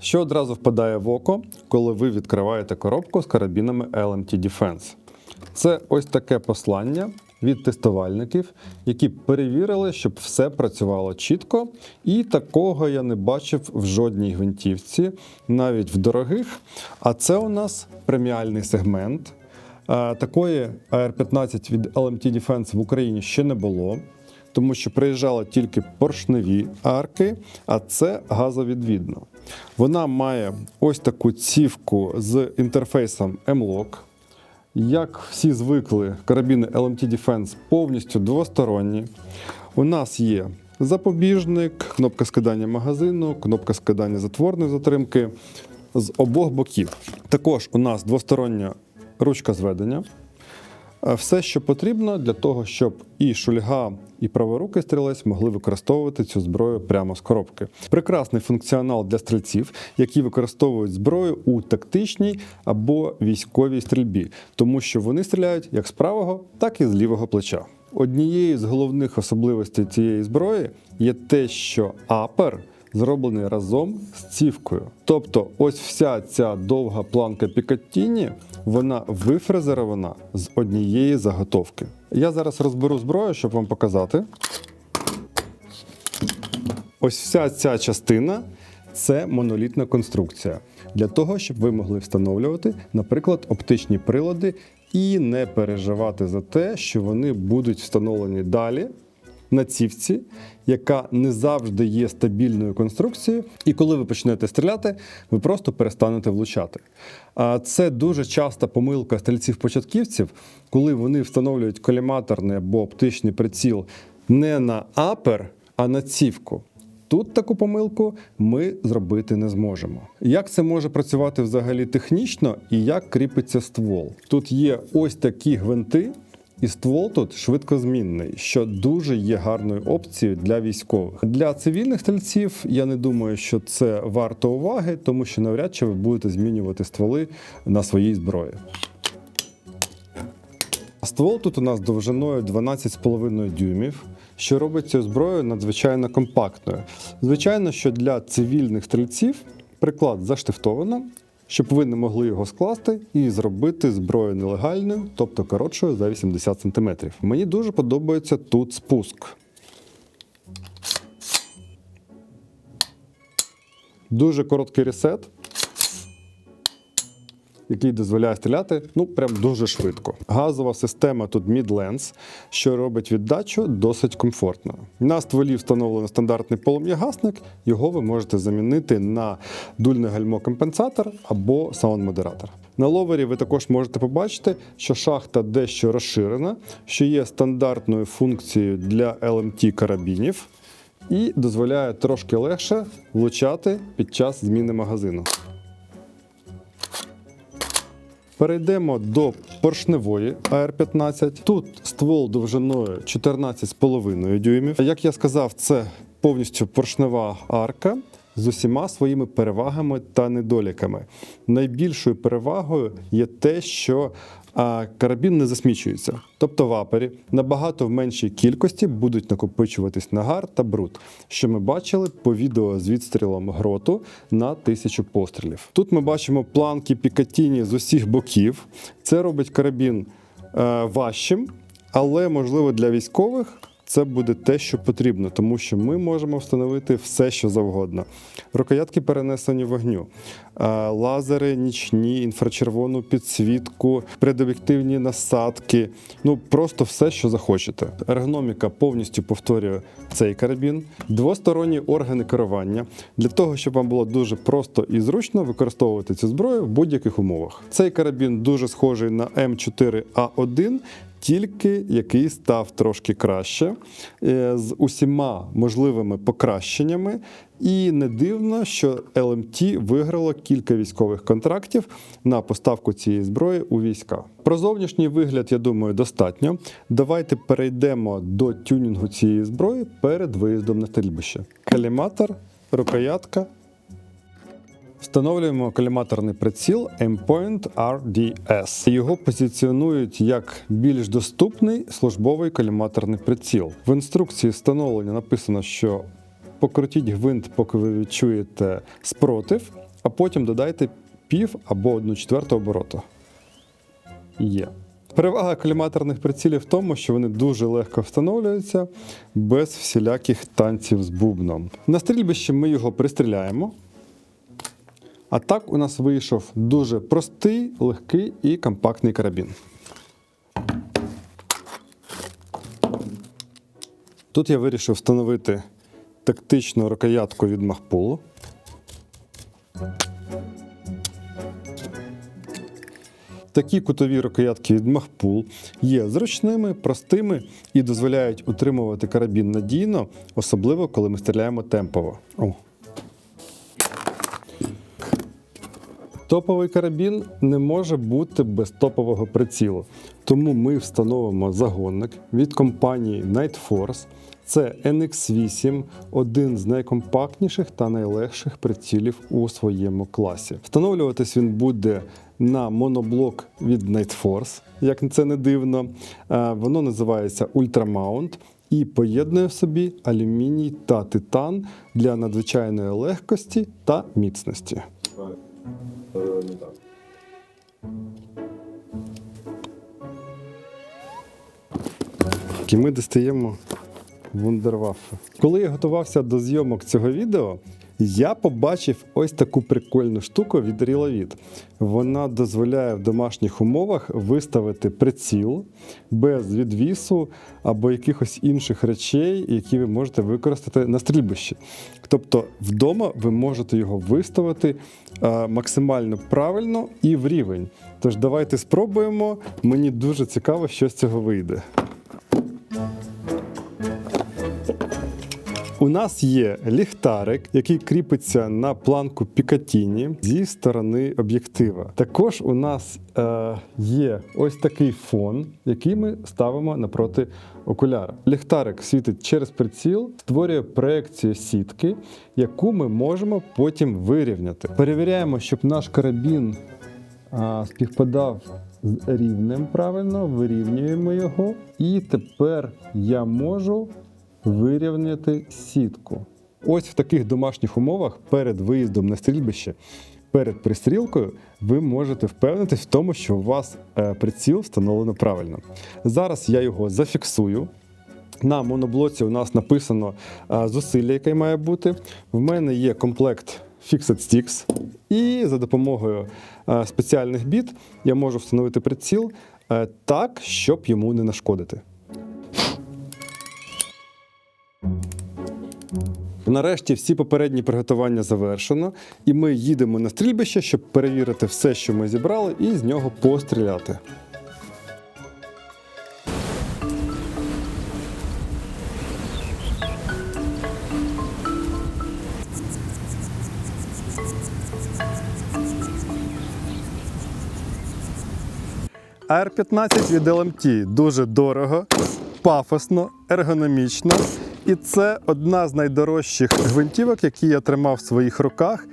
Що одразу впадає в око, коли ви відкриваєте коробку з карабінами LMT Defense? Це ось таке послання від тестувальників, які перевірили, щоб все працювало чітко. І такого я не бачив в жодній гвинтівці, навіть в дорогих. А це у нас преміальний сегмент. Е, Такої AR-15 від LMT Defense в Україні ще не було, тому що приїжджали тільки поршневі арки, а це газовідвідна. Вона має ось таку цівку з інтерфейсом M-Lock. Як всі звикли, карабіни LMT Defense повністю двосторонні. У нас є запобіжник, кнопка скидання магазину, кнопка скидання затворної затримки з обох боків. Також у нас двостороння ручка зведення. Е, Все, що потрібно для того, щоб і шульга, і праворукий стрілець могли використовувати цю зброю прямо з коробки. Прекрасний функціонал для стрільців, які використовують зброю у тактичній або військовій стрільбі, тому що вони стріляють як з правого, так і з лівого плеча. Однією з головних особливостей цієї зброї є те, що апер зроблений разом з цівкою. Тобто, ось вся ця довга планка Пікаттіні, вона вифрезерована з однієї заготовки. Я зараз розберу зброю, щоб вам показати. Ось вся ця частина це монолітна конструкція для того, щоб ви могли встановлювати, наприклад, оптичні прилади і не переживати за те, що вони будуть встановлені далі на цівці, яка не завжди є стабільною конструкцією, і коли ви почнете стріляти, ви просто перестанете влучати. А це дуже часта помилка стрільців-початківців, коли вони встановлюють коліматорний або оптичний приціл не на апер, а на цівку. Тут таку помилку ми зробити не зможемо. Як це може працювати взагалі технічно і як кріпиться ствол? Тут є ось такі гвинти, і ствол тут швидкозмінний, що дуже є гарною опцією для військових. Для цивільних стрільців я не думаю, що це варто уваги, тому що навряд чи ви будете змінювати стволи на своїй зброї. Ствол тут у нас довжиною 12,5 дюймів, що робить цю зброю надзвичайно компактною. Звичайно, що для цивільних стрільців приклад заштифтовано, щоб ви не могли його скласти і зробити зброю нелегальною, тобто коротшою за 80 см. Мені дуже подобається тут спуск. Дуже короткий ресет який дозволяє стріляти ну прям дуже швидко. Газова система тут Midlands, що робить віддачу досить комфортною. На стволі встановлено стандартний полум'ягасник, його ви можете замінити на дульний гальмо-компенсатор або саунд-модератор. На ловері ви також можете побачити, що шахта дещо розширена, що є стандартною функцією для LMT карабінів і дозволяє трошки легше влучати під час зміни магазину. Перейдемо до поршневої AR-15. Тут ствол довжиною 14,5 дюймів. Як я сказав, це повністю поршнева арка з усіма своїми перевагами та недоліками. Найбільшою перевагою є те, що карабін не засмічується. Тобто в апері набагато в меншій кількості будуть накопичуватись нагар та бруд, що ми бачили по відео з відстрілом гроту на тисячу пострілів. Тут ми бачимо планки Пікатіні з усіх боків. Це робить карабін е, важчим, але можливо для військових. Це буде те, що потрібно, тому що ми можемо встановити все, що завгодно. Рукоятки перенесені вогню, лазери, нічні, інфрачервону підсвітку, предоб'єктивні насадки. Ну просто все, що захочете. Ергономіка повністю повторює цей карабін, двосторонні органи керування для того, щоб вам було дуже просто і зручно використовувати цю зброю в будь-яких умовах. Цей карабін дуже схожий на М4А1 тільки який став трошки краще е, з усіма можливими покращеннями. І не дивно, що LMT виграло кілька військових контрактів на поставку цієї зброї у війська. Про зовнішній вигляд, я думаю, достатньо. Давайте перейдемо до тюнінгу цієї зброї перед виїздом на стрільбище. Каліматор, рукоятка. Встановлюємо коліматорний приціл Aimpoint RDS. Його позиціонують як більш доступний службовий коліматорний приціл. В інструкції встановлення написано, що покрутіть гвинт, поки ви відчуєте спротив. а потім додайте пів або одну четверту обороту. Є. Перевага коліматорних прицілів в тому, що вони дуже легко встановлюються без всіляких танців з бубном. На стрільбищі ми його пристріляємо. А так у нас вийшов дуже простий, легкий і компактний карабін. Тут я вирішив встановити тактичну рукоятку від Махпулу. Такі кутові рукоятки від Махпул є зручними, простими і дозволяють утримувати карабін надійно, особливо коли ми стріляємо темпово. О. Топовий карабін не може бути без топового прицілу. Тому ми встановимо загонник від компанії Night Force. Це NX8, один з найкомпактніших та найлегших прицілів у своєму класі. Встановлюватись він буде на моноблок від Night Force, як це не дивно. Воно називається Ultramount і поєднує в собі алюміній та титан для надзвичайної легкості та міцності. І ми достаємо вундерваффе. Коли я готувався до зйомок цього відео, я побачив ось таку прикольну штуку від Ріловід. Вона дозволяє в домашніх умовах виставити приціл без відвісу або якихось інших речей, які ви можете використати на стрільбищі. Тобто вдома ви можете його виставити е, максимально правильно і в рівень. Тож давайте спробуємо. Мені дуже цікаво, що з цього вийде. У нас є ліхтарик, який кріпиться на планку Пікатіні зі сторони об'єктива. Також у нас е, є ось такий фон, який ми ставимо напроти окуляра. Ліхтарик світить через приціл, створює проекцію сітки, яку ми можемо потім вирівняти. Перевіряємо, щоб наш карабін а, співпадав з рівнем правильно, вирівнюємо його. І тепер я можу вирівняти сітку. Ось в таких домашніх умовах перед виїздом на стрільбище, перед пристрілкою, ви можете впевнитись в тому, що у вас е, приціл встановлено правильно. Зараз я його зафіксую. На моноблоці у нас написано е, зусилля, яке має бути. В мене є комплект Fixed Sticks, і за допомогою е, спеціальних біт я можу встановити приціл так, щоб йому не нашкодити. Нарешті всі попередні приготування завершено, і ми їдемо на стрільбище, щоб перевірити все, що ми зібрали, і з нього постріляти. AR-15 від LMT дуже дорого, пафосно, ергономічно. І це одна з найдорожчих гвинтівок, які я тримав в своїх руках.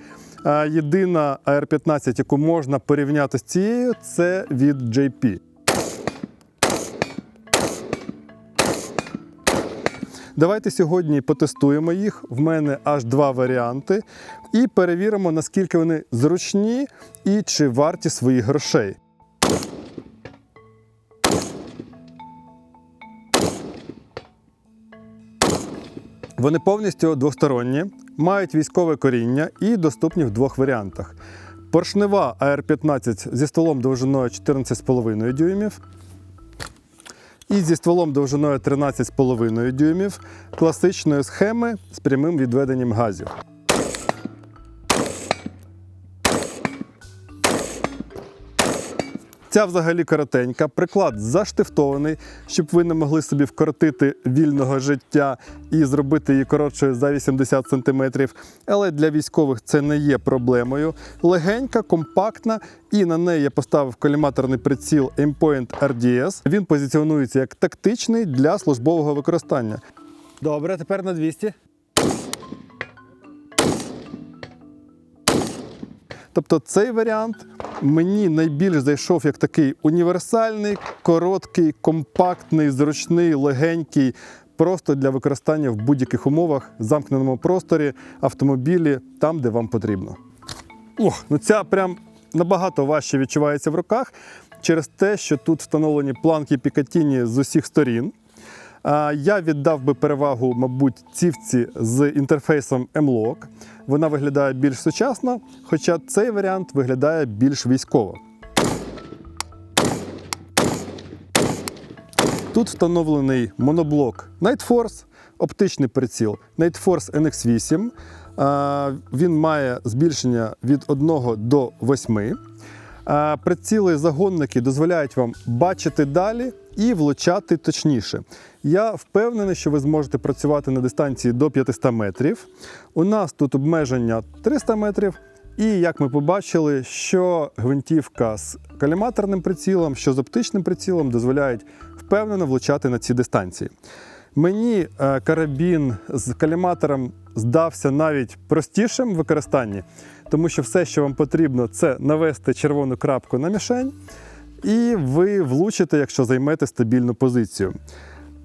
Єдина AR-15, яку можна порівняти з цією, це від JP. Давайте сьогодні потестуємо їх. В мене аж два варіанти. І перевіримо, наскільки вони зручні і чи варті своїх грошей. Вони повністю двосторонні, мають військове коріння і доступні в двох варіантах. Поршнева AR-15 зі стволом довжиною 14,5 дюймів. І зі стволом довжиною 13,5 дюймів класичної схеми з прямим відведенням газів. Ця взагалі коротенька, приклад заштифтований, щоб ви не могли собі вкоротити вільного життя і зробити її коротшою за 80 см. Але для військових це не є проблемою. Легенька, компактна, і на неї я поставив коліматорний приціл Aimpoint RDS. Він позиціонується як тактичний для службового використання. Добре, тепер на 200. Тобто цей варіант мені найбільш зайшов як такий універсальний, короткий, компактний, зручний, легенький, просто для використання в будь-яких умовах, замкненому просторі, автомобілі, там, де вам потрібно. Ох, ну ця прям набагато важче відчувається в руках через те, що тут встановлені планки Пікатіні з усіх сторін. Я віддав би перевагу, мабуть, цівці з інтерфейсом M-Lock. Вона виглядає більш сучасно, хоча цей варіант виглядає більш військово. Тут встановлений моноблок Night Force, оптичний приціл Night Force NX8. Він має збільшення від 1 до 8. А, Приціли загонники дозволяють вам бачити далі і влучати точніше. Я впевнений, що ви зможете працювати на дистанції до 500 метрів. У нас тут обмеження 300 метрів. І як ми побачили, що гвинтівка з каліматорним прицілом, що з оптичним прицілом дозволяють впевнено влучати на ці дистанції. Мені е, карабін з каліматором здався навіть простішим в використанні, тому що все, що вам потрібно, це навести червону крапку на мішень, і ви влучите, якщо займете стабільну позицію.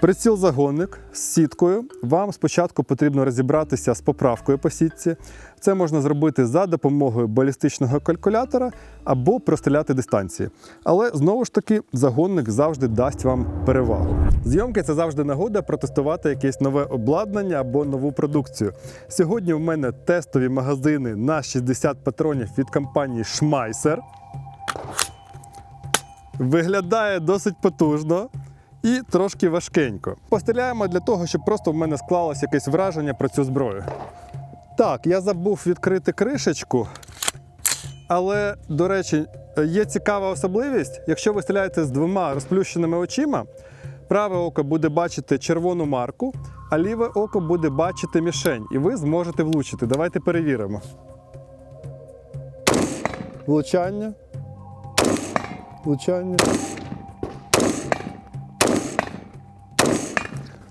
Приціл загонник з сіткою. Вам спочатку потрібно розібратися з поправкою по сітці. Це можна зробити за допомогою балістичного калькулятора або простріляти дистанції. Але знову ж таки, загонник завжди дасть вам перевагу. Зйомки це завжди нагода протестувати якесь нове обладнання або нову продукцію. Сьогодні в мене тестові магазини на 60 патронів від компанії Schmeisser. Виглядає досить потужно і трошки важкенько. Постріляємо для того, щоб просто в мене склалось якесь враження про цю зброю. Так, я забув відкрити кришечку. Але, до речі, є цікава особливість. Якщо ви стріляєте з двома розплющеними очима, праве око буде бачити червону марку, а ліве око буде бачити мішень, і ви зможете влучити. Давайте перевіримо. Влучання. Влучання.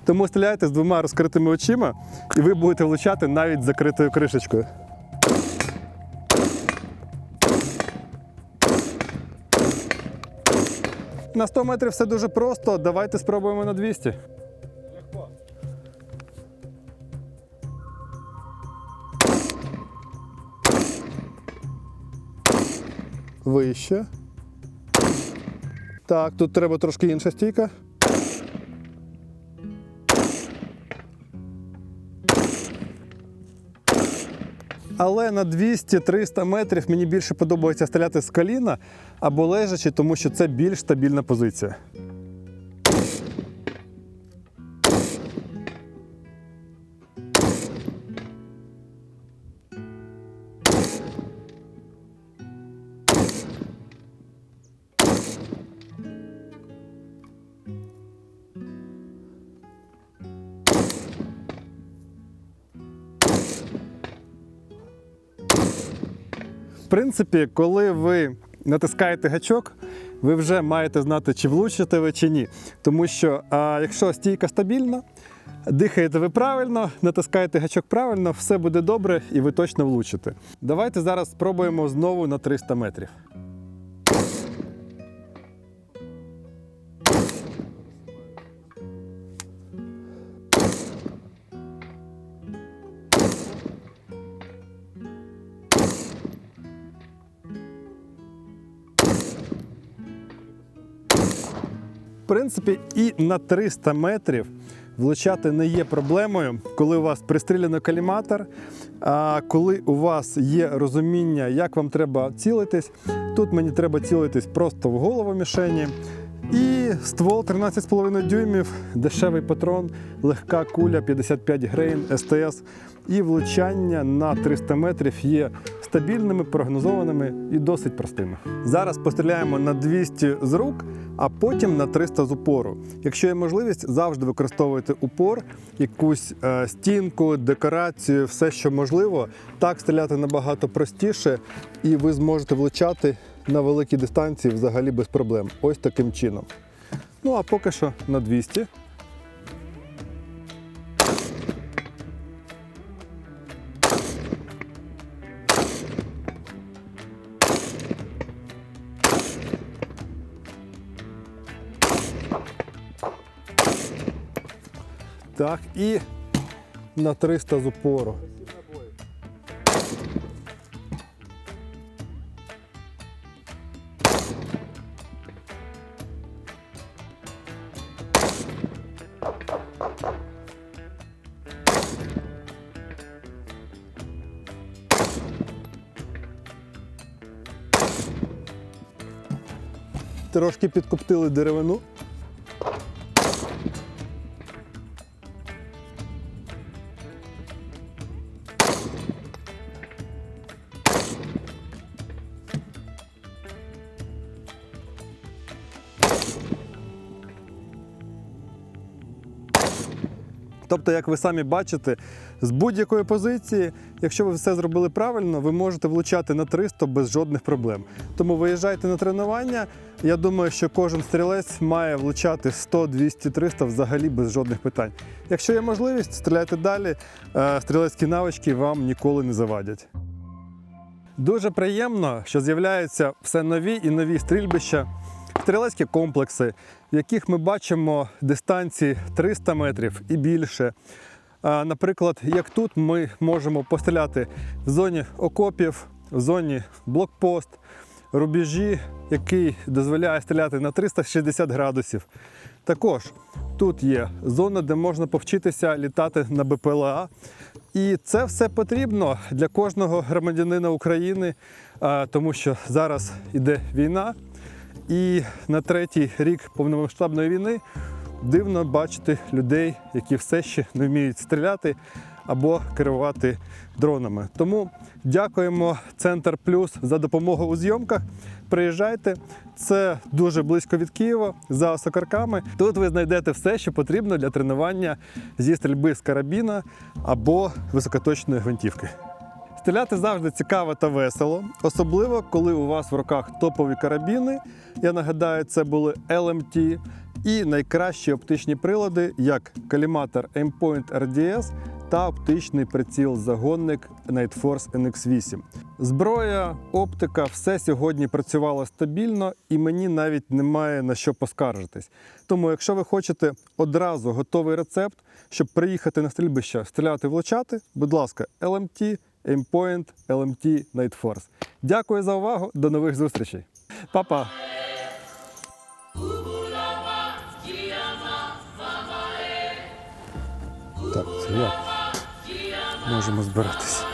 Тому стріляйте з двома розкритими очима, і ви будете влучати навіть закритою кришечкою. На 100 метрів все дуже просто. Давайте спробуємо на 200. Вище. Так, тут треба трошки інша стійка. Але на 200-300 метрів мені більше подобається стріляти з коліна або лежачи, тому що це більш стабільна позиція. Принципі, коли ви натискаєте гачок, ви вже маєте знати, чи влучите ви чи ні. Тому що а, якщо стійка стабільна, дихаєте ви правильно, натискаєте гачок правильно, все буде добре і ви точно влучите. Давайте зараз спробуємо знову на 300 метрів. Принципі, і на 300 метрів влучати не є проблемою, коли у вас пристріляно каліматор, а коли у вас є розуміння, як вам треба цілитись. Тут мені треба цілитись просто в голову мішені. І ствол 13,5 дюймів, дешевий патрон, легка куля 55 грейн СТС. І влучання на 300 метрів є стабільними, прогнозованими і досить простими. Зараз постріляємо на 200 з рук, а потім на 300 з упору. Якщо є можливість, завжди використовуйте упор, якусь е, стінку, декорацію, все, що можливо. Так стріляти набагато простіше, і ви зможете влучати на великій дистанції взагалі без проблем. Ось таким чином. Ну а поки що на 200. Так, і на 300 з упору. Трошки підкоптили деревину. Тобто, як ви самі бачите, з будь-якої позиції, якщо ви все зробили правильно, ви можете влучати на 300 без жодних проблем. Тому виїжджайте на тренування. Я думаю, що кожен стрілець має влучати 100, 200, 300 взагалі без жодних питань. Якщо є можливість, стріляйте далі. Е, Стрілецькі навички вам ніколи не завадять. Дуже приємно, що з'являються все нові і нові стрільбища, стрілецькі комплекси, в яких ми бачимо дистанції 300 метрів і більше. Наприклад, як тут ми можемо постріляти в зоні окопів, в зоні блокпост, рубежі, який дозволяє стріляти на 360 градусів. Також тут є зона, де можна повчитися літати на БПЛА. І це все потрібно для кожного громадянина України, тому що зараз іде війна, і на третій рік повномасштабної війни дивно бачити людей, які все ще не вміють стріляти або керувати дронами. Тому дякуємо Центр Плюс за допомогу у зйомках. Приїжджайте, це дуже близько від Києва за Сокарками. Тут ви знайдете все, що потрібно для тренування зі стрільби з карабіна або високоточної гвинтівки. Стріляти завжди цікаво та весело, особливо коли у вас в руках топові карабіни. Я нагадаю, це були LMT і найкращі оптичні прилади, як каліматор Aimpoint RDS та оптичний приціл загонник Night Force NX8. Зброя, оптика, все сьогодні працювало стабільно, і мені навіть немає на що поскаржитись. Тому, якщо ви хочете одразу готовий рецепт, щоб приїхати на стрільбище, стріляти влучати, будь ласка, LMT, Aimpoint, LMT Night Force. Дякую за увагу. До нових зустрічей. Па-па! Так, це я. Можемо збиратися.